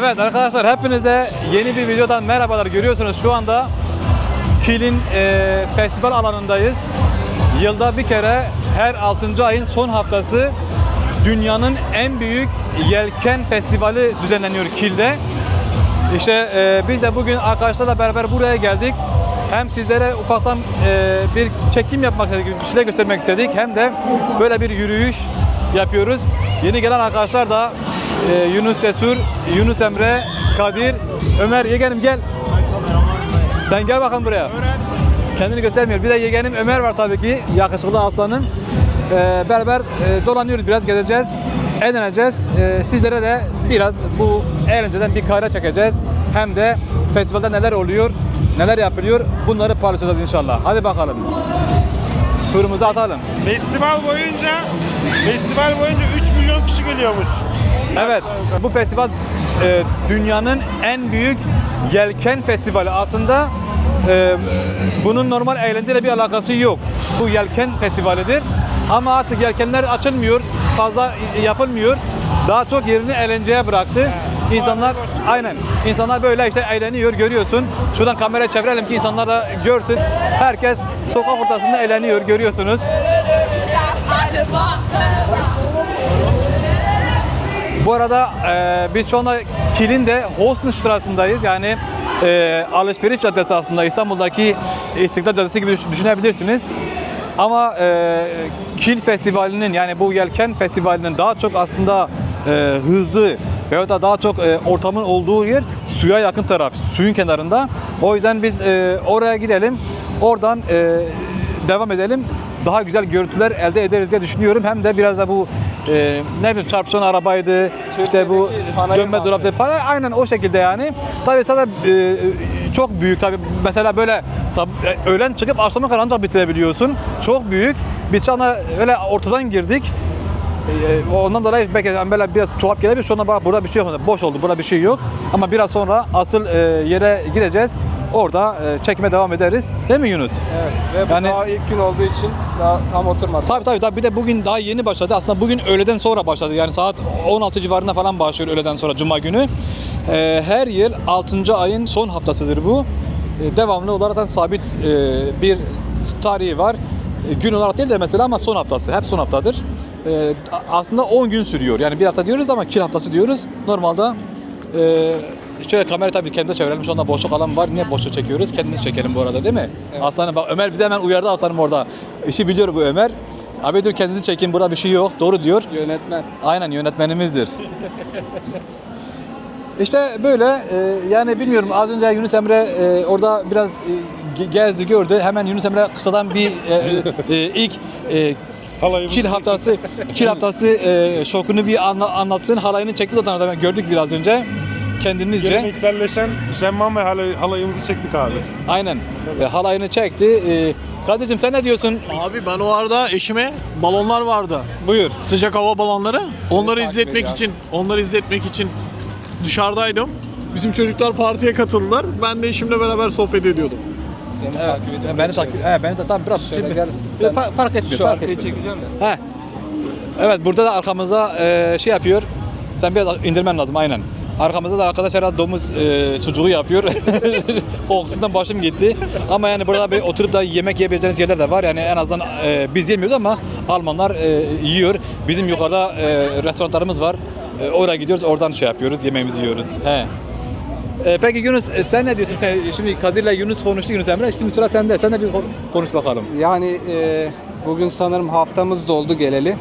Evet arkadaşlar hepinize yeni bir videodan merhabalar. Görüyorsunuz şu anda Kil'in e, festival alanındayız. Yılda bir kere her 6. ayın son haftası dünyanın en büyük yelken festivali düzenleniyor Kil'de. İşte e, biz de bugün arkadaşlarla beraber buraya geldik. Hem sizlere ufaktan e, bir çekim yapmak istedik, bir şeyler göstermek istedik. Hem de böyle bir yürüyüş yapıyoruz. Yeni gelen arkadaşlar da e, Yunus Cesur, Yunus Emre, Kadir, Ömer Yegenim gel. Sen gel bakalım buraya. Kendini göstermiyor. Bir de yeğenim Ömer var tabii ki. Yakışıklı aslanım. Ee, beraber e, dolanıyoruz biraz gezeceğiz. Eğleneceğiz. Ee, sizlere de biraz bu eğlenceden bir kayra çekeceğiz. Hem de festivalde neler oluyor, neler yapılıyor bunları paylaşacağız inşallah. Hadi bakalım. Turumuzu atalım. Festival boyunca festival boyunca 3 milyon kişi geliyormuş. Evet, bu festival e, dünyanın en büyük yelken festivali. Aslında e, bunun normal eğlenceyle bir alakası yok. Bu yelken festivalidir. Ama artık yelkenler açılmıyor, fazla yapılmıyor. Daha çok yerini eğlenceye bıraktı. İnsanlar aynen insanlar böyle işte eğleniyor görüyorsun. Şuradan kamera çevirelim ki insanlar da görsün. Herkes sokak ortasında eğleniyor görüyorsunuz. Bu arada e, biz şu anda Kil'in de Holstenstrasse'ındayız. Yani e, alışveriş caddesi aslında İstanbul'daki İstiklal Caddesi gibi düş- düşünebilirsiniz. Ama e, Kil Festivali'nin yani bu Yelken Festivali'nin daha çok aslında e, hızlı veyahut da daha çok e, ortamın olduğu yer suya yakın taraf, suyun kenarında. O yüzden biz e, oraya gidelim. Oradan e, devam edelim. Daha güzel görüntüler elde ederiz diye düşünüyorum. Hem de biraz da bu e, ne bileyim çarpışan arabaydı, işte bu Türkiye'deki dönme dolaptı falan aynen o şekilde yani. Tabii sana e, çok büyük tabii mesela böyle e, öğlen çıkıp akşama kadar ancak bitirebiliyorsun. Çok büyük. Biz şu anda öyle ortadan girdik. E, Ondan dolayı belki böyle biraz tuhaf gelebilir. Şu anda bak burada bir şey yok. Boş oldu. Burada bir şey yok. Ama biraz sonra asıl e, yere gideceğiz. Orada e, çekime devam ederiz. Değil mi Yunus? Evet ve bu Yani- daha ilk gün olduğu için daha tam oturmadı. Tabii tabii tabii. Bir de bugün daha yeni başladı. Aslında bugün öğleden sonra başladı. Yani saat 16 civarında falan başlıyor öğleden sonra Cuma günü. Ee, her yıl 6. ayın son haftasıdır bu. Ee, devamlı olarak da sabit e, bir tarihi var. E, gün olarak değil de mesela ama son haftası. Hep son haftadır. A- aslında 10 gün sürüyor. Yani bir hafta diyoruz ama kil haftası diyoruz. Normalde e, şöyle kamera tabii kendimize çevirelim. Şu anda boşluk alan var. Niye boşluk çekiyoruz? Kendimiz çekelim bu arada değil mi? Aslanım bak Ömer bize hemen uyardı aslanım orada. İşi biliyor bu Ömer. Abi diyor kendinizi çekin burada bir şey yok. Doğru diyor. Yönetmen. Aynen yönetmenimizdir. işte böyle e, yani bilmiyorum az önce Yunus Emre e, orada biraz e, ge- gezdi gördü. Hemen Yunus Emre kısadan bir e, e, ilk e, Halayımız kil haftası kil haftası e, şokunu bir anla, anlatsın. Halayını çekti zaten orada gördük biraz önce kendimizce. Gelenekselleşen şemman ve halay, halayımızı çektik abi. Aynen. E, halayını çekti. E, Kadir'cim sen ne diyorsun? Abi ben o arada eşime balonlar vardı. Buyur. Sıcak hava balonları. Onları takip izletmek ediyor. için, onları izletmek için dışarıdaydım. Bizim çocuklar partiye katıldılar. Ben de eşimle beraber sohbet ediyordum. Seni Evet, takip ediyorum. beni takip. He, beni de tam biraz Şöyle gel, sen- fark, fark etmiyor. Şu fark arkayı etmiyor. çekeceğim de. He. Evet burada da arkamızda e, şey yapıyor. Sen biraz indirmen lazım aynen. Arkamızda da arkadaş herhalde domuz e, sucuğu yapıyor. Kokusundan başım gitti. Ama yani burada bir oturup da yemek yiyebileceğiniz yerler de var. Yani en azından e, biz yemiyoruz ama Almanlar e, yiyor. Bizim yukarıda e, restoranlarımız var. E, oraya gidiyoruz oradan şey yapıyoruz yemeğimizi yiyoruz. He. E, peki Yunus e, sen ne diyorsun? Sen- Şimdi Kadir'le Yunus konuştu Yunus Emre. Şimdi sıra sende. Sen de bir kon- konuş bakalım. Yani e, bugün sanırım haftamız doldu geleli.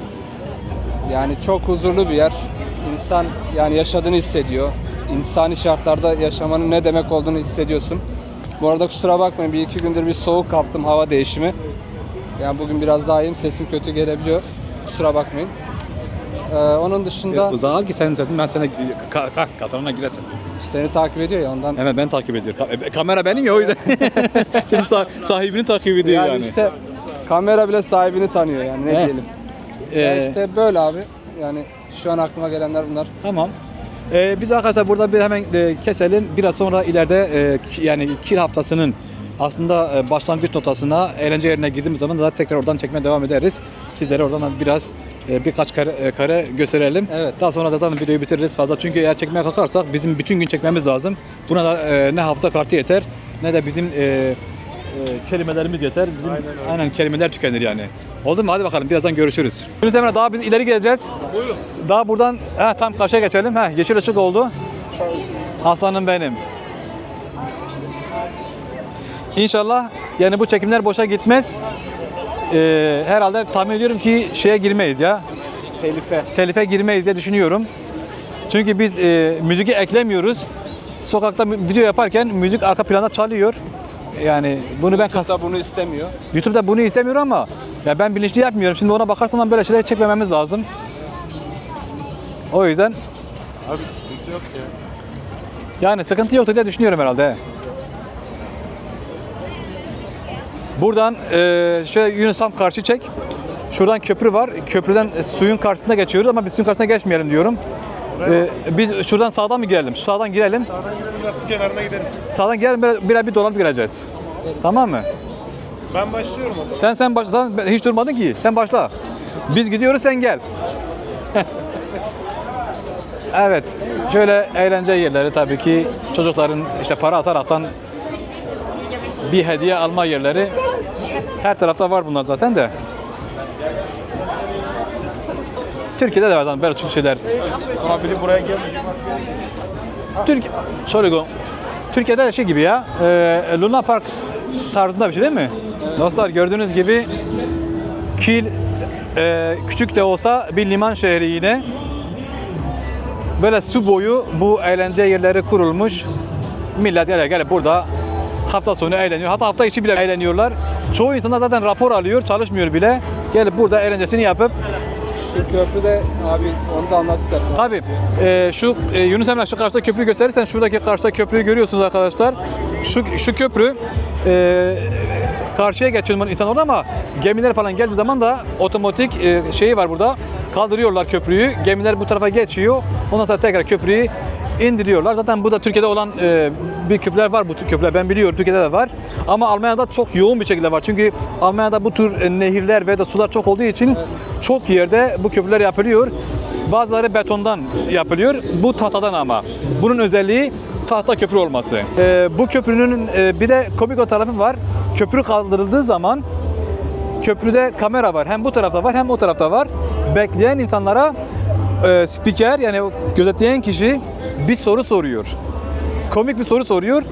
Yani çok huzurlu bir yer. İnsan yani yaşadığını hissediyor. İnsani şartlarda yaşamanın ne demek olduğunu hissediyorsun. Bu arada kusura bakmayın bir iki gündür bir soğuk kaptım hava değişimi. Yani bugün biraz daha iyiyim sesim kötü gelebiliyor. Kusura bakmayın. Ee, onun dışında Uzağa al ki senin sesin ben sana ka- ka- katalana giresin. seni takip ediyor ya ondan. Evet ben takip ediyorum. Ka- e, kamera benim ya o yüzden. Şimdi sah- sahibini takip ediyor Yani, yani. işte kamera bile sahibini tanıyor yani ne He. diyelim. Ee, Ya işte böyle abi. Yani şu an aklıma gelenler bunlar. Tamam. Ee, biz arkadaşlar burada bir hemen e, keselim. Biraz sonra ileride e, yani kil haftasının aslında e, başlangıç notasına eğlence yerine girdiğimiz zaman da tekrar oradan çekmeye devam ederiz. Sizlere oradan biraz e, birkaç kare, e, kare gösterelim. Evet. Daha sonra da zaten videoyu bitiririz fazla. Çünkü eğer çekmeye kalkarsak bizim bütün gün çekmemiz lazım. Buna da e, ne hafıza kartı yeter ne de bizim e, e, kelimelerimiz yeter. Bizim aynen, kelimeler tükenir yani. Oldu mu? Hadi bakalım birazdan görüşürüz. Yunus Emre daha biz ileri geleceğiz. Daha buradan he, tam karşıya geçelim. He, yeşil ışık oldu. Hasan'ım benim. İnşallah yani bu çekimler boşa gitmez. Ee, herhalde tahmin ediyorum ki şeye girmeyiz ya. Telife. Telife girmeyiz diye düşünüyorum. Çünkü biz e, müziği eklemiyoruz. Sokakta video yaparken müzik arka planda çalıyor. Yani bunu ben kas bunu istemiyor. YouTube'da bunu istemiyor ama ya ben bilinçli yapmıyorum. Şimdi ona bakarsan böyle şeyleri çekmememiz lazım. O yüzden Abi sıkıntı yok ya. yani sıkıntı yoktur diye düşünüyorum herhalde. Buradan e, şöyle Yunus tam karşı çek. Şuradan köprü var. Köprüden suyun karşısına geçiyoruz ama biz suyun karşısına geçmeyelim diyorum. E, biz şuradan sağdan mı girelim? Şu sağdan girelim. Sağdan gidelim biraz kenarına gidelim. Sağdan girelim bir, birer bir dolanıp gireceğiz. Tamam mı? Ben başlıyorum o zaman. Sen sen başla. Sen hiç durmadın ki. Sen başla. Biz gidiyoruz sen gel. evet. Şöyle eğlence yerleri tabii ki çocukların işte para ataraktan bir hediye alma yerleri her tarafta var bunlar zaten de. Türkiye'de de var zaten böyle çok şeyler. Ama biri buraya gel. Türk Entschuldigung. Türkiye'de de şey gibi ya. E, Luna Park tarzında bir şey değil mi? Dostlar gördüğünüz gibi Kiel e, küçük de olsa bir liman şehri yine. Böyle su boyu bu eğlence yerleri kurulmuş. Millet gele gele burada hafta sonu eğleniyor. Hatta hafta içi bile eğleniyorlar. Çoğu insanlar zaten rapor alıyor, çalışmıyor bile. Gelip burada eğlencesini yapıp Şu köprüde abi onu da anlat istersen. Tabii. Ee, şu e, Yunus Emre şu karşıda köprüyü gösterirsen şuradaki karşıda köprüyü görüyorsunuz arkadaşlar. Şu şu köprü e, karşıya geçiyor insan orada ama gemiler falan geldiği zaman da otomatik e, şeyi var burada. Kaldırıyorlar köprüyü. Gemiler bu tarafa geçiyor. Ondan sonra tekrar köprüyü indiriyorlar. Zaten bu da Türkiye'de olan e, bir köprüler var bu tür köprüler. Ben biliyorum Türkiye'de de var. Ama Almanya'da çok yoğun bir şekilde var. Çünkü Almanya'da bu tür e, nehirler ve de sular çok olduğu için çok yerde bu köprüler yapılıyor. Bazıları betondan yapılıyor. Bu tahtadan ama. Bunun özelliği tahta köprü olması. Ee, bu köprünün e, bir de komik o tarafı var. Köprü kaldırıldığı zaman köprüde kamera var. Hem bu tarafta var hem o tarafta var. Bekleyen insanlara e, spiker yani gözetleyen kişi bir soru soruyor. Komik bir soru soruyor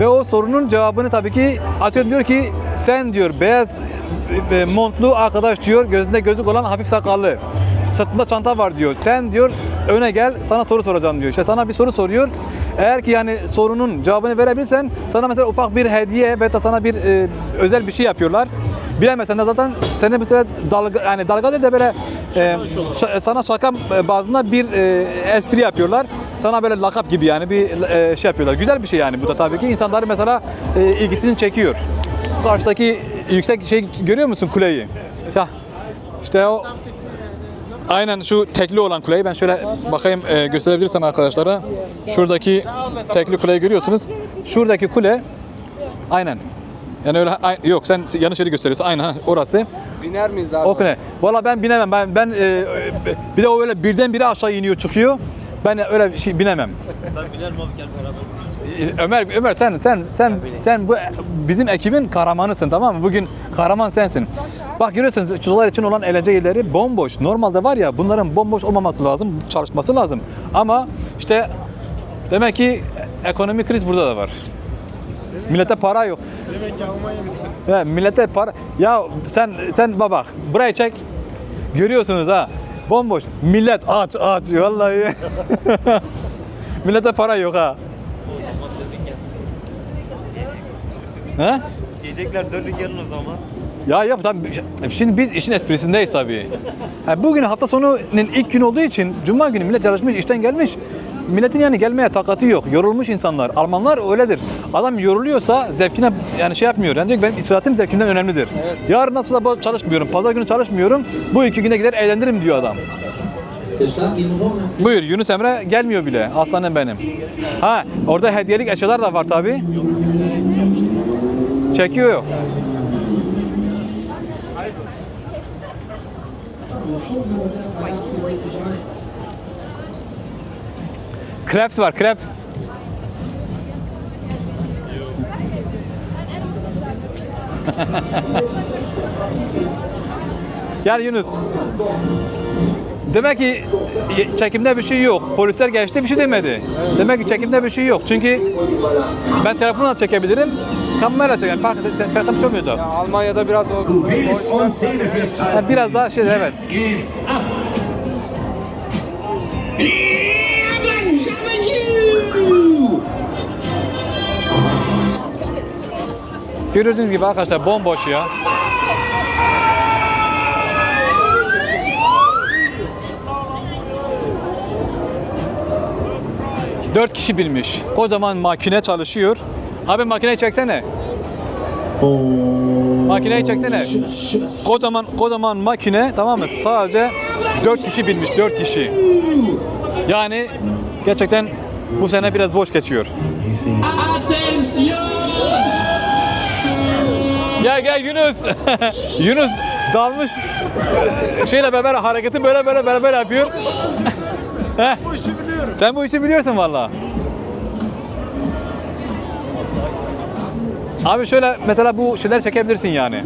ve o sorunun cevabını tabii ki atıyorum diyor ki sen diyor beyaz e, montlu arkadaş diyor gözünde gözlük olan hafif sakallı. Sırtında çanta var diyor. Sen diyor öne gel sana soru soracağım diyor. İşte sana bir soru soruyor. Eğer ki yani sorunun cevabını verebilirsen sana mesela ufak bir hediye ve da sana bir e, özel bir şey yapıyorlar. Bilemezsen de zaten seni mesela dalga yani dalga de böyle e, şa- sana şaka bazında bir e, espri yapıyorlar. Sana böyle lakap gibi yani bir e, şey yapıyorlar. Güzel bir şey yani bu da tabii ki insanların mesela e, ilgisini çekiyor. Karşıdaki yüksek şey görüyor musun kuleyi? Ya işte o Aynen şu tekli olan kuleyi ben şöyle bakayım e, gösterebilirsem arkadaşlara. Şuradaki tekli kuleyi görüyorsunuz. Şuradaki kule aynen. Yani öyle yok sen yanlış yeri gösteriyorsun. Aynen orası. Biner miyiz abi? O kule. Valla ben binemem. Ben ben e, bir de o öyle birden bire aşağı iniyor çıkıyor. Ben öyle bir şey binemem. Ben binerim abi gel beraber. Ömer Ömer sen sen sen sen bu bizim ekibin kahramanısın tamam mı? Bugün kahraman sensin. Bak görüyorsunuz çocuklar için olan eğlence yerleri bomboş. Normalde var ya bunların bomboş olmaması lazım, çalışması lazım. Ama işte demek ki ekonomik kriz burada da var. Millete para yok. Demek ki. Ya millete para... Ya sen sen baba burayı çek. Görüyorsunuz ha. Bomboş. Millet aç aç vallahi. millete para yok ha. Ha? Yiyecekler dönün gelin o zaman. Ya yok tabii şimdi biz işin esprisindeyiz tabii. Ha, bugün hafta sonunun ilk gün olduğu için cuma günü millet çalışmış işten gelmiş. Milletin yani gelmeye takatı yok. Yorulmuş insanlar. Almanlar öyledir. Adam yoruluyorsa zevkine yani şey yapmıyor. Yani diyor ki benim istirahatim zevkimden önemlidir. Yarın nasılsa bu- çalışmıyorum. Pazar günü çalışmıyorum. Bu iki güne gider eğlenirim diyor adam. Buyur Yunus Emre gelmiyor bile. Aslanım benim. Ha orada hediyelik eşyalar da var tabii. Çekiyor. Crepes var, crepes. yani Yunus. Demek ki çekimde bir şey yok. Polisler geçti bir şey demedi. Demek ki çekimde bir şey yok. Çünkü ben telefonla çekebilirim. Kamera çekebilirim. Fark, çok yok. Ya Almanya'da biraz o, Biraz daha şey evet. Gördüğünüz gibi arkadaşlar bomboş ya. Dört kişi bilmiş. Kocaman makine çalışıyor. Abi makineyi çeksene. Makineyi çeksene. Kocaman kocaman makine tamam mı? Sadece dört kişi bilmiş. Dört kişi. Yani gerçekten bu sene biraz boş geçiyor. Gel gel Yunus. Yunus dalmış şeyle beraber hareketi böyle böyle beraber yapıyor. Heh. Sen bu işi biliyorsun valla. Abi şöyle mesela bu şeyler çekebilirsin yani.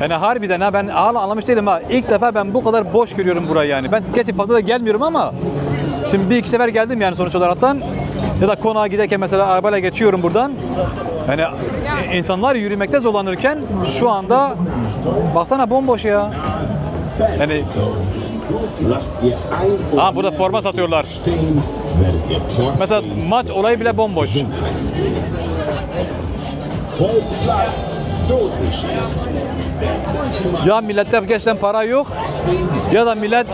Yani harbiden ha ben hala anlamış değilim ha. İlk defa ben bu kadar boş görüyorum burayı yani. Ben gerçi fazla da gelmiyorum ama şimdi bir iki sefer geldim yani sonuç olaraktan. Ya da konağa giderken mesela arabayla geçiyorum buradan. Yani insanlar yürümekte zorlanırken şu anda baksana bomboş ya. Yani ha burada forma satıyorlar. Mesela maç olayı bile bomboş. Ya millette gerçekten para yok ya da millet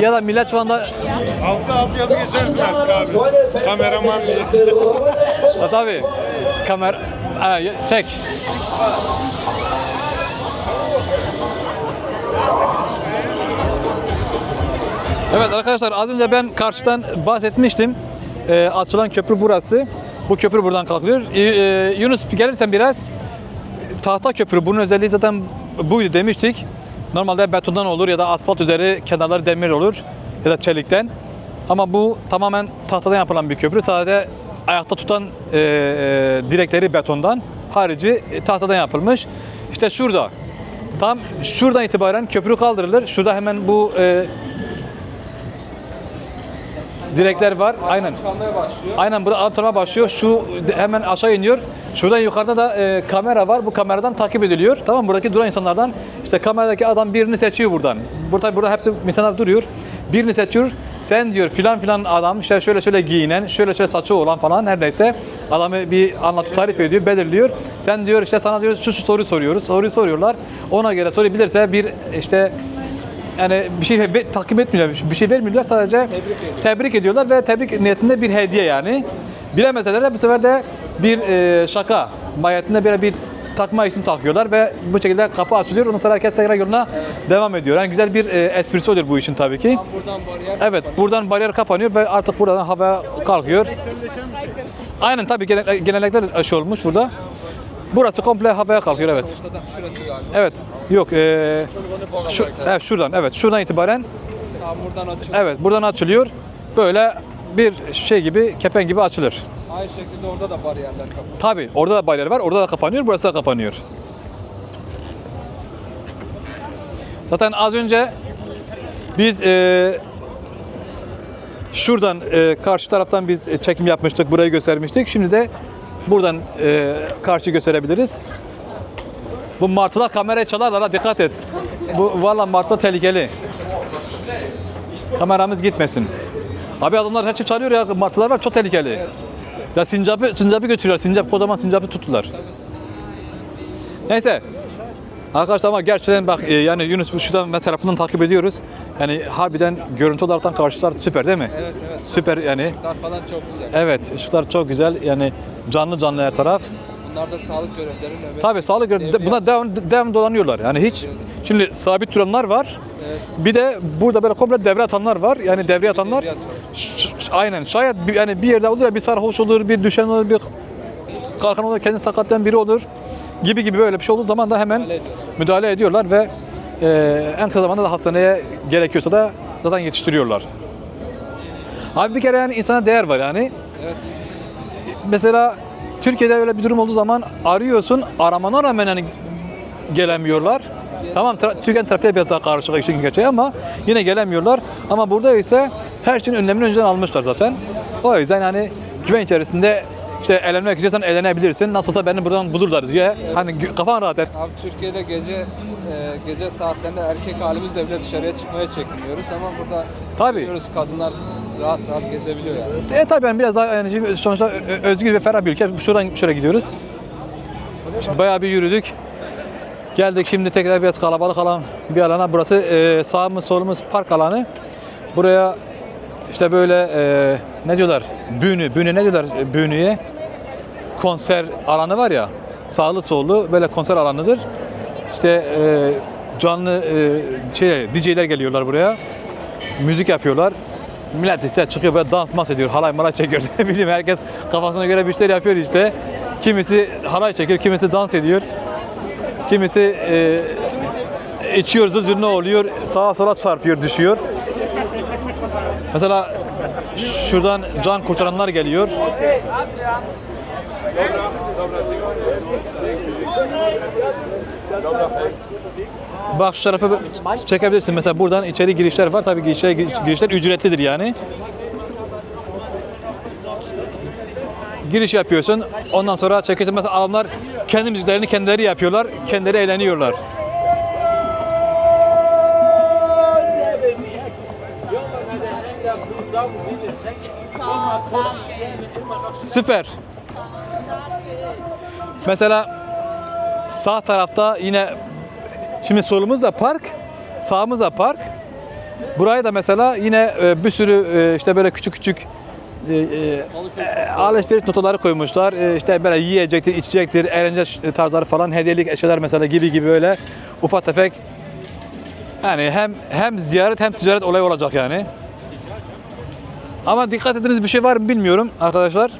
ya da millet şu anda Altı altı yazı geçersin artık abi. Kameraman diye. Ha, tabii. Kamera ha, ya- çek. Evet arkadaşlar az önce ben karşıdan bahsetmiştim. Ee, açılan köprü burası. Bu köprü buradan kalkıyor. Ee, e, Yunus gelirsen biraz tahta köprü. Bunun özelliği zaten buydu demiştik. Normalde betondan olur ya da asfalt üzeri kenarları demir olur ya da çelikten. Ama bu tamamen tahtadan yapılan bir köprü. Sadece ayakta tutan e, e, direkleri betondan, harici e, tahtadan yapılmış. İşte şurada. Tam şuradan itibaren köprü kaldırılır. Şurada hemen bu e, direkler var. Aynen. çalmaya başlıyor. Aynen burada antrenman başlıyor. Şu hemen aşağı iniyor. Şuradan yukarıda da e, kamera var. Bu kameradan takip ediliyor. Tamam buradaki duran insanlardan işte kameradaki adam birini seçiyor buradan. Burada burada hepsi insanlar duruyor. Birini seçiyor. Sen diyor filan filan adam işte şöyle şöyle giyinen, şöyle şöyle saçı olan falan her neyse adamı bir anlatı tarif ediyor, belirliyor. Sen diyor işte sana diyor şu şu soruyu soruyoruz. Soruyu soruyorlar. Ona göre soruyu bilirse bir işte yani bir şey ve- takip etmiyorlar, bir şey vermiyorlar sadece tebrik, ediyorlar ve tebrik niyetinde bir hediye yani. Bilemeseler de bu sefer de bir e, şaka mahiyetinde bir, bir takma isim takıyorlar ve bu şekilde kapı açılıyor. Ondan sonra herkes tekrar yoluna devam ediyor. Yani güzel bir e, esprisi oluyor bu işin tabii ki. Buradan bariyer. Evet, buradan bariyer kapanıyor ve artık buradan hava kalkıyor. Aynen tabii genel, genellikle aşı olmuş burada. Burası komple havaya kalkıyor evet. Ortadan şurası galiba. Evet. Yok. E, şu, evet şuradan. Evet. Şuradan itibaren buradan açılıyor. evet buradan açılıyor. Böyle bir şey gibi, kepen gibi açılır. Aynı şekilde orada da bariyerler kapı. Tabi orada da bariyer var, orada da kapanıyor, burası da kapanıyor. Zaten az önce biz e, şuradan e, karşı taraftan biz çekim yapmıştık, burayı göstermiştik. Şimdi de buradan e, karşı gösterebiliriz. Bu martılar kameraya çalarlar ha dikkat et. Bu valla martı tehlikeli. Kameramız gitmesin. Abi adamlar her şey çalıyor ya martılar var çok tehlikeli. Ya sincapı, sincapı götürüyorlar. Sincap, kocaman sincapı tuttular. Neyse. Arkadaşlar ama gerçekten bak e, yani Yunus bu şuradan ve tarafından takip ediyoruz. Yani harbiden görüntü olaraktan karşılar süper değil mi? Evet evet. Süper yani. Işıklar falan çok güzel. Evet ışıklar çok güzel yani canlı canlı her taraf. Bunlar da sağlık görevlileri nöbet. Tabii sağlık göre Devre buna devam, devam dolanıyorlar. Yani hiç şimdi sabit duranlar var. Bir de burada böyle komple devre atanlar var. Yani devre atanlar devre aynen şayet bir, yani bir yerde olur ya bir sarhoş olur, bir düşen olur, bir kalkan olur, kendini sakatlayan biri olur gibi gibi böyle bir şey olduğu zaman da hemen ediyor. müdahale ediyorlar ve e, en kısa zamanda da hastaneye gerekiyorsa da zaten yetiştiriyorlar. Abi bir kere yani insana değer var yani. Evet. Mesela Türkiye'de öyle bir durum olduğu zaman arıyorsun, aramana rağmen hani gelemiyorlar. Tamam tra- Türkiye'nin trafiğe biraz daha karışık işin gerçeği ama yine gelemiyorlar. Ama burada ise her şeyin önlemini önceden almışlar zaten. O yüzden yani güven içerisinde işte eğlenmek istiyorsan eğlenebilirsin. Nasılsa beni buradan bulurlar diye hani kafan rahat et. Abi Türkiye'de gece e, gece saatlerinde erkek halimizle bile dışarıya çıkmaya çekiniyoruz ama burada Tabii. görüyoruz kadınlar rahat rahat gezebiliyor yani. E tabii yani biraz daha yani sonuçta ö- ö- özgür ve ferah bir ülke. Şuradan şöyle gidiyoruz. Şimdi bayağı bir yürüdük. Geldik şimdi tekrar biraz kalabalık alan bir alana. Burası e, sağımız solumuz park alanı. Buraya işte böyle e, ne diyorlar? Büyünü, büyünü ne diyorlar e, büyünüye? Konser alanı var ya. Sağlı sollu böyle konser alanıdır. İşte e, canlı e, şey DJ'ler geliyorlar buraya müzik yapıyorlar. Millet işte çıkıyor böyle dans mas ediyor, halay malay çekiyor. Ne bileyim herkes kafasına göre bir şeyler yapıyor işte. Kimisi halay çekiyor, kimisi dans ediyor. Kimisi e, içiyor, zır ne oluyor, sağa sola çarpıyor, düşüyor. Mesela şuradan can kurtaranlar geliyor. Bak şu tarafa çekebilirsin. Mesela buradan içeri girişler var. Tabii içeri giriş- girişler ücretlidir yani. Giriş yapıyorsun. Ondan sonra çekiyorsun. Mesela adamlar kendi müziklerini kendileri yapıyorlar. Kendileri eğleniyorlar. Süper. Mesela sağ tarafta yine Şimdi solumuz da park, sağımız da park. Burayı da mesela yine e, bir sürü e, işte böyle küçük küçük e, alışveriş notaları koymuşlar. İşte böyle yiyecektir, içecektir, eğlence tarzları falan, hediyelik eşyalar mesela gibi gibi böyle ufak tefek. Yani hem hem ziyaret hem ticaret olayı olacak yani. Ama dikkat ettiğiniz bir şey var mı bilmiyorum arkadaşlar.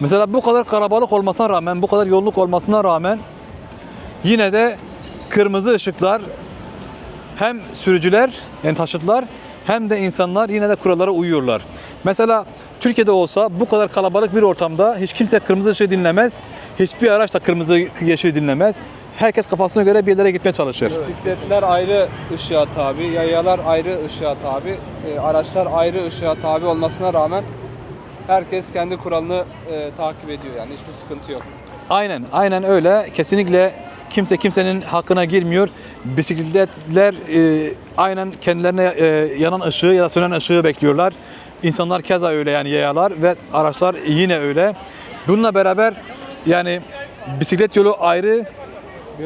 Mesela bu kadar kalabalık olmasına rağmen, bu kadar yolluk olmasına rağmen yine de kırmızı ışıklar hem sürücüler yani taşıtlar hem de insanlar yine de kurallara uyuyorlar. Mesela Türkiye'de olsa bu kadar kalabalık bir ortamda hiç kimse kırmızı ışığı dinlemez. Hiçbir araç da kırmızı yeşil dinlemez. Herkes kafasına göre bir yerlere gitmeye çalışır. Bisikletler ayrı ışığa tabi, yayalar ayrı ışığa tabi, e, araçlar ayrı ışığa tabi olmasına rağmen herkes kendi kuralını e, takip ediyor yani hiçbir sıkıntı yok. Aynen, aynen öyle. Kesinlikle kimse kimsenin hakkına girmiyor. Bisikletler e, aynen kendilerine e, yanan ışığı ya da sönen ışığı bekliyorlar. İnsanlar keza öyle yani yayalar ve araçlar yine öyle. Bununla beraber yani bisiklet yolu ayrı,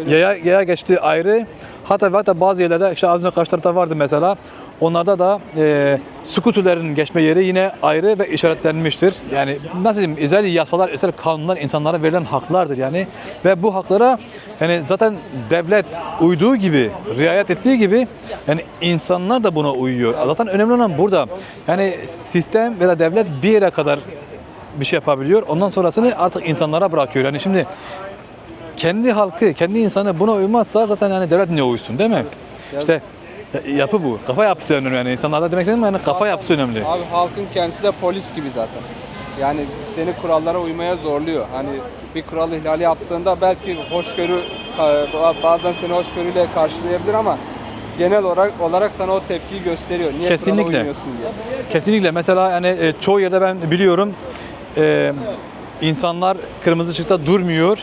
yaya, yaya geçti ayrı. Hatta hatta bazı yerlerde işte az önce karşı tarafta vardı mesela. Onlarda da e, skuterlerin geçme yeri yine ayrı ve işaretlenmiştir. Yani nasıl diyeyim özel yasalar, özel kanunlar insanlara verilen haklardır yani. Ve bu haklara yani zaten devlet uyduğu gibi, riayet ettiği gibi yani insanlar da buna uyuyor. Zaten önemli olan burada. Yani sistem ve de devlet bir yere kadar bir şey yapabiliyor. Ondan sonrasını artık insanlara bırakıyor. Yani şimdi kendi halkı, kendi insanı buna uymazsa zaten yani devlet niye uysun değil mi? İşte yapı bu. Kafa yapısı önemli yani. İnsanlarda demek istediğim yani kafa yapısı önemli. Abi halkın kendisi de polis gibi zaten. Yani seni kurallara uymaya zorluyor. Hani bir kural ihlali yaptığında belki hoşgörü bazen seni hoşgörüyle karşılayabilir ama genel olarak olarak sana o tepkiyi gösteriyor. Niye Kesinlikle. kurala uymuyorsun diye. Kesinlikle. Mesela yani e, çoğu yerde ben biliyorum e, insanlar kırmızı ışıkta durmuyor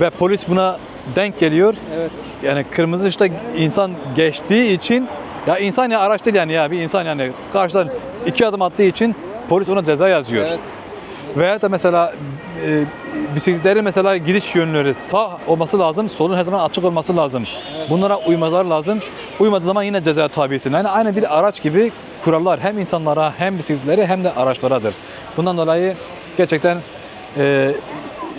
ve polis buna denk geliyor. Evet. Yani kırmızı ışıkta insan geçtiği için ya insan ya araç değil yani ya bir insan yani karşıdan iki adım attığı için polis ona ceza yazıyor. Evet. Veya da mesela e, bisikletlerin mesela giriş yönleri sağ olması lazım, solun her zaman açık olması lazım. Bunlara uymalar lazım. Uymadığı zaman yine ceza tabisin. Yani aynı bir araç gibi kurallar hem insanlara hem bisikletlere hem de araçlaradır. Bundan dolayı gerçekten e,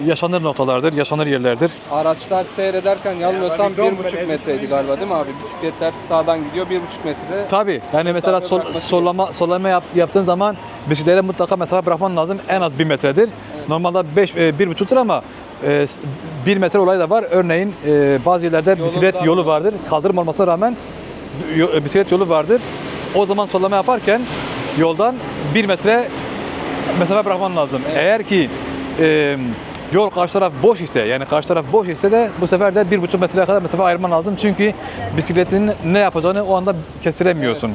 yaşanır noktalardır, yaşanır yerlerdir. Araçlar seyrederken yanılmıyorsam bir buçuk metreydi galiba değil mi abi? Bisikletler sağdan gidiyor bir buçuk metre. Tabii. Yani mesela sol, bırakması sollama sollama yap, yaptığın zaman bisiklete mutlaka mesafe bırakman lazım. En az 1 metredir. Normalde 5 bir buçuktur ama e, 1 metre olayı da var. Örneğin e, bazı yerlerde bisiklet dar yolu var. vardır. Kaldırım olmasına rağmen yo- e, bisiklet yolu vardır. O zaman sollama yaparken yoldan 1 metre mesafe bırakman lazım. Eğer ki e, yol karşı taraf boş ise yani karşı taraf boş ise de bu sefer de bir buçuk metreye kadar mesafe ayırman lazım. Çünkü bisikletin ne yapacağını o anda kestiremiyorsun.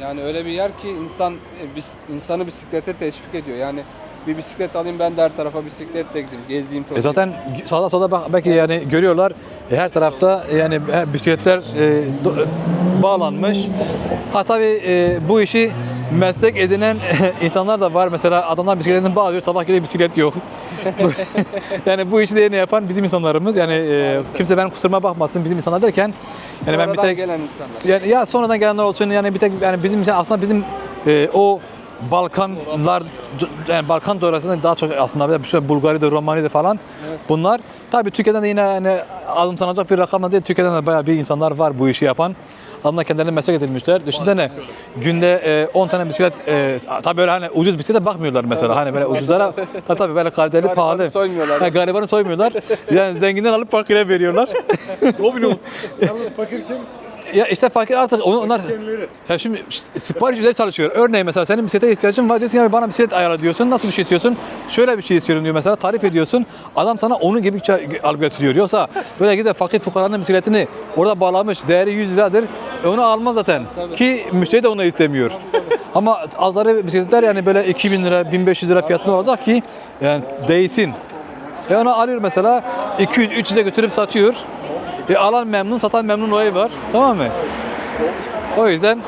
Yani öyle bir yer ki insan e, insanı bisiklete teşvik ediyor. Yani bir bisiklet alayım ben de her tarafa bisikletle gideyim, gezeyim, E zaten sağda solda bak belki yani görüyorlar e, her tarafta yani e, bisikletler e, do- e, bağlanmış. Ha tabii e, bu işi meslek edinen insanlar da var. Mesela adamlar bisikletini bağlıyor sabah geliyor bisiklet yok. yani bu işi de yapan bizim insanlarımız. Yani e, kimse benim kusuruma bakmasın bizim insanlar derken yani ben bir Sonradan tek gelen insanlar. yani ya sonradan gelenler olsun yani bir tek yani bizim aslında bizim e, o Balkanlar yani Balkan coğrafyasında daha çok aslında bir şey Bulgari'de, Romanya'da falan bunlar. Tabii Türkiye'den de yine hani azımsanacak bir rakamla değil. Türkiye'den de bayağı bir insanlar var bu işi yapan. Adına kendilerine meslek edilmişler. Düşünsene günde e, 10 tane bisiklet e, tabii böyle hani ucuz bisiklete bakmıyorlar mesela. Hani böyle ucuzlara tabii tabii böyle kaliteli Garibanı pahalı. soymuyorlar. Ha, garibanı soymuyorlar. Yani zenginden alıp fakire veriyorlar. Yalnız fakir kim? Ya işte fakir artık onu- onlar ya şimdi işte sipariş üzeri çalışıyor. Örneğin mesela senin bisiklete ihtiyacın var diyorsun ki bana bisiklet ayarla diyorsun. Nasıl bir şey istiyorsun? Şöyle bir şey istiyorum diyor mesela tarif ediyorsun. Adam sana onun gibi ça- alıp götürüyor. Yoksa böyle gidip fakir fukaranın bisikletini orada bağlamış değeri 100 liradır. E onu almaz zaten. Ki müşteri de onu istemiyor. Ama aldığı bisikletler yani böyle 2000 lira 1500 lira fiyatında olacak ki yani değsin. E onu alıyor mesela 200-300'e götürüp satıyor. E alan memnun, satan memnun olayı var. Tamam mı? O yüzden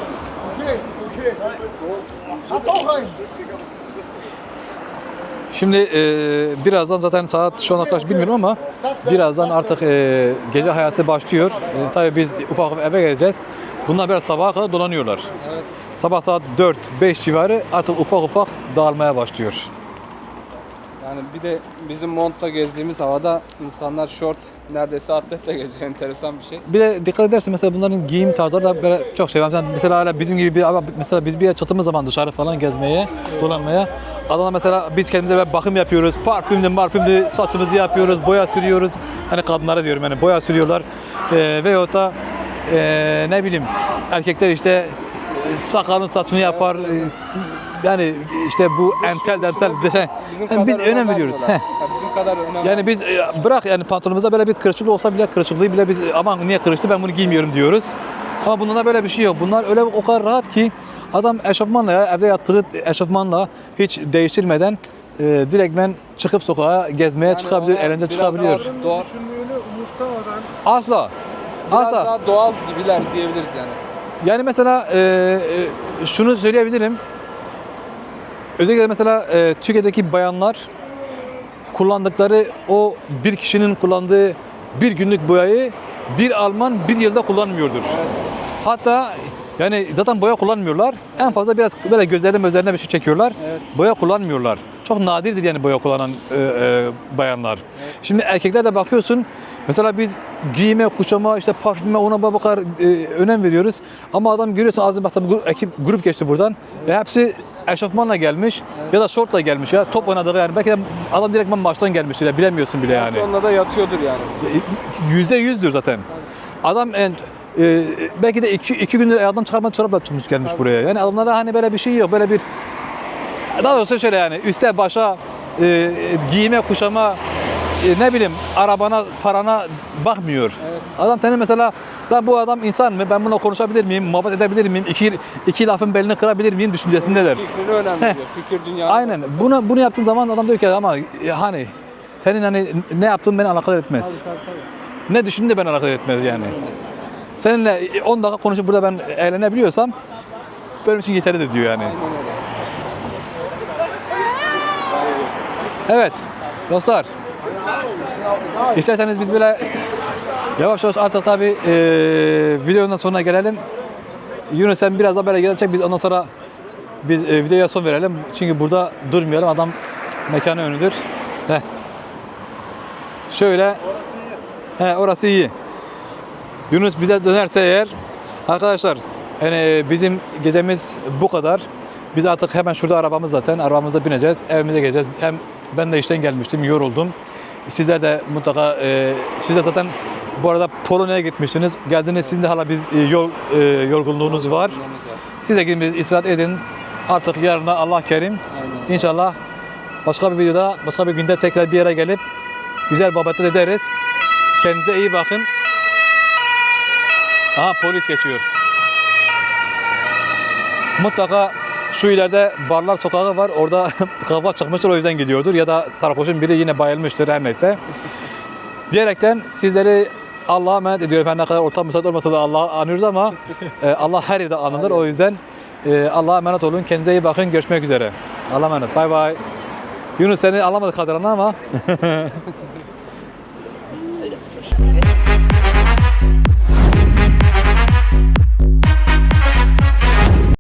Şimdi e, birazdan zaten saat şu ana kaç bilmiyorum ama birazdan artık e, gece hayatı başlıyor. E, tabii biz ufak ufak eve geleceğiz. Bunlar biraz sabaha kadar dolanıyorlar. Sabah saat 4-5 civarı artık ufak ufak dağılmaya başlıyor. Yani bir de bizim montla gezdiğimiz havada insanlar short neredeyse atletle geziyor. Enteresan bir şey. Bir de dikkat edersen mesela bunların giyim tarzları da böyle çok şey. Mesela- hala bizim gibi bir mesela biz bir yer çatımız zaman dışarı falan gezmeye, dolanmaya. Adamlar mesela biz kendimize böyle bakım yapıyoruz. Parfümlü, marfümlü saçımızı yapıyoruz, boya sürüyoruz. Hani kadınlara diyorum yani boya sürüyorlar. Ee, veyahut da ee, ne bileyim erkekler işte e, sakalını saçını yapar. Ee, yani işte bu entel dentel desen. Bizim Yani biz önem veriyoruz. Heh. Bizim kadar önem Yani biz e, bırak yani pantolonumuzda böyle bir kırışıklık olsa bile kırışıklığı bile biz e, aman niye kırıştı ben bunu giymiyorum diyoruz. Ama bunlarda böyle bir şey yok. Bunlar öyle o kadar rahat ki adam eşofmanla ya evde yattığı eşofmanla hiç değiştirmeden e, direktmen çıkıp sokağa gezmeye çıkabilir, onlar eğlence biraz çıkabiliyor. daha Doğal, Düşündüğünü umursamadan Asla. biraz Asla. daha doğal gibiler diyebiliriz yani. Yani mesela e, e, şunu söyleyebilirim. Özellikle mesela e, Türkiye'deki bayanlar kullandıkları o bir kişinin kullandığı bir günlük boyayı bir Alman bir yılda kullanmıyordur. Hatta yani zaten boya kullanmıyorlar. En fazla biraz böyle gözlerine gözlerine bir şey çekiyorlar. Boya kullanmıyorlar. Çok nadirdir yani boya kullanan e, e, bayanlar. Şimdi erkeklerde bakıyorsun mesela biz giyime, kuşama, işte parfüme ona bu kadar e, önem veriyoruz. Ama adam görüyorsun az mesela bu ekip grup geçti buradan. E, hepsi eşofmanla gelmiş ya da şortla gelmiş ya top oynadığı yani belki de adam direktman maçtan gelmiştir ya bilemiyorsun bile yani. Onunla da yatıyordur yani. Yüzde yüzdür zaten. Adam en, e, belki de iki, iki gündür ayağından çıkarmadan çorapla çıkmış gelmiş buraya. Yani adamlarda hani böyle bir şey yok. Böyle bir daha doğrusu şöyle yani üste başa e, giyime kuşama e, ne bileyim arabana parana bakmıyor. Adam senin mesela ben bu adam insan mı? Ben bununla konuşabilir miyim? Muhabbet edebilir miyim? İki, iki lafın belini kırabilir miyim? Düşüncesindeler. Fikrini önemli Heh. diyor. Fikir dünyası. Aynen. Bunu bunu yaptığın zaman adam diyor ki ama ya hani senin hani ne yaptığın beni alakadar etmez. Ne düşündüğün de beni alakadar etmez yani. Seninle 10 dakika konuşup burada ben eğlenebiliyorsam benim için yeterlidir diyor yani. Evet dostlar. İsterseniz biz böyle yavaş yavaş artık tabi videonun sonuna gelelim. Yunus sen biraz daha böyle gelecek biz ondan sonra biz e, videoya son verelim. Çünkü burada durmayalım. Adam mekanı önüdür. Heh. Şöyle. He, orası iyi. Yunus bize dönerse eğer arkadaşlar yani bizim gecemiz bu kadar. Biz artık hemen şurada arabamız zaten. Arabamıza bineceğiz. Evimize geleceğiz. Hem ben de işten gelmiştim. Yoruldum. Sizler de mutlaka e, siz de zaten bu arada Polonya'ya gitmiştiniz. Geldiniz sizin de hala biz e, yol e, yorgunluğunuz var. Siz de gidin istirahat edin. Artık yarına Allah kerim. Aynen. İnşallah başka bir videoda, başka bir günde tekrar bir yere gelip güzel muhabbet ederiz. Kendinize iyi bakın. Aha polis geçiyor. Mutlaka şu ileride Barlar Sokağı var. Orada kafa çıkmıştır o yüzden gidiyordur. Ya da sarhoşun biri yine bayılmıştır her neyse. Diyerekten sizleri Allah'a emanet ediyorum. Her ne kadar ortam müsait olmasa da Allah'ı anıyoruz ama e, Allah her yerde anılır. O yüzden e, Allah'a emanet olun. Kendinize iyi bakın. Görüşmek üzere. Allah'a emanet. Bay bay. Yunus seni alamadık kadranı ama